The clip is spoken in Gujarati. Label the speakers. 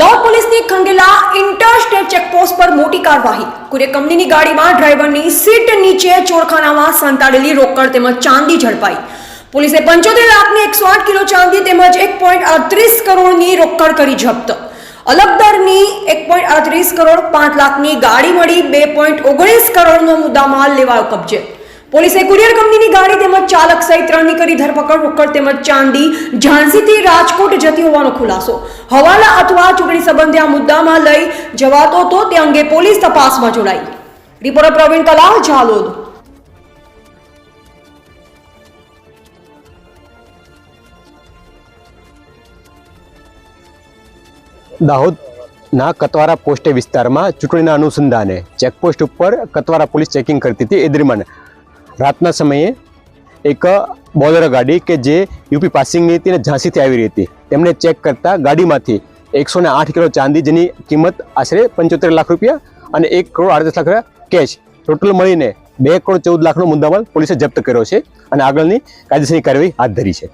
Speaker 1: દાહોદ પોલીસની ખંડેલા ઇન્ટરસ્ટેટ ચેકપોસ્ટ પર મોટી કાર્યવાહી. કુરિયર કંપનીની ગાડીમાં ડ્રાઈવરની સીટ નીચે ચોરખાનામાં સંતાડેલી રોકડ તેમજ ચાંદી ઝડપાઈ. પોલીસે પંચોતેર લાખની એકસો આઠ કિલો ચાંદી તેમજ એક પોઈન્ટ અડત્રીસ કરોડની રોકડ કરી જપ્ત. અલગદરની એક પોઈન્ટ અડત્રીસ કરોડ પાંચ લાખની ગાડી મળી બે પોઈન્ટ ઓગણીસ કરોડનો મુદ્દામાલ લેવાયો કબજે. પોલીસે કુરિયર કંપનીની ગાડી તેમજ ચાલક સહિત ત્રણની કરી ધરપકડ રોકડ તેમજ ચાંદી, ઝાંસીથી રાજકોટ જતી હોવાનો ખુલાસો. હવાલા અથવા ચૂંટણી સંબંધે આ મુદ્દામાં લઈ જવાતો હતો તે અંગે પોલીસ તપાસમાં જોડાઈ. રિપોર્ટર પ્રવીણ કલાલ, ઝાલોદ.
Speaker 2: દાહોદના કતવારા પોસ્ટ વિસ્તારમાં ચૂંટણીના અનુસંધાને ચેકપોસ્ટ ઉપર કતવારા પોલીસ ચેકિંગ કરતી હતી એ દરમિયાન રાતના સમયે એક બોલેરો ગાડી કે જે યુપી પાસિંગની હતી અને ઝાંસીથી આવી રહી હતી. તેમને ચેક કરતા ગાડીમાંથી એકસો ને આઠ કિલો ચાંદી જેની કિંમત આશરે પંચોતેર લાખ રૂપિયા અને એક કરોડ આડત્રીસ લાખ રૂપિયા કેશ. ટોટલ મળીને બે કરોડ ચૌદ લાખનો મુદ્દામાલ પોલીસે જપ્ત કર્યો છે અને આગળની કાયદેસરની કાર્યવાહી હાથ ધરી છે.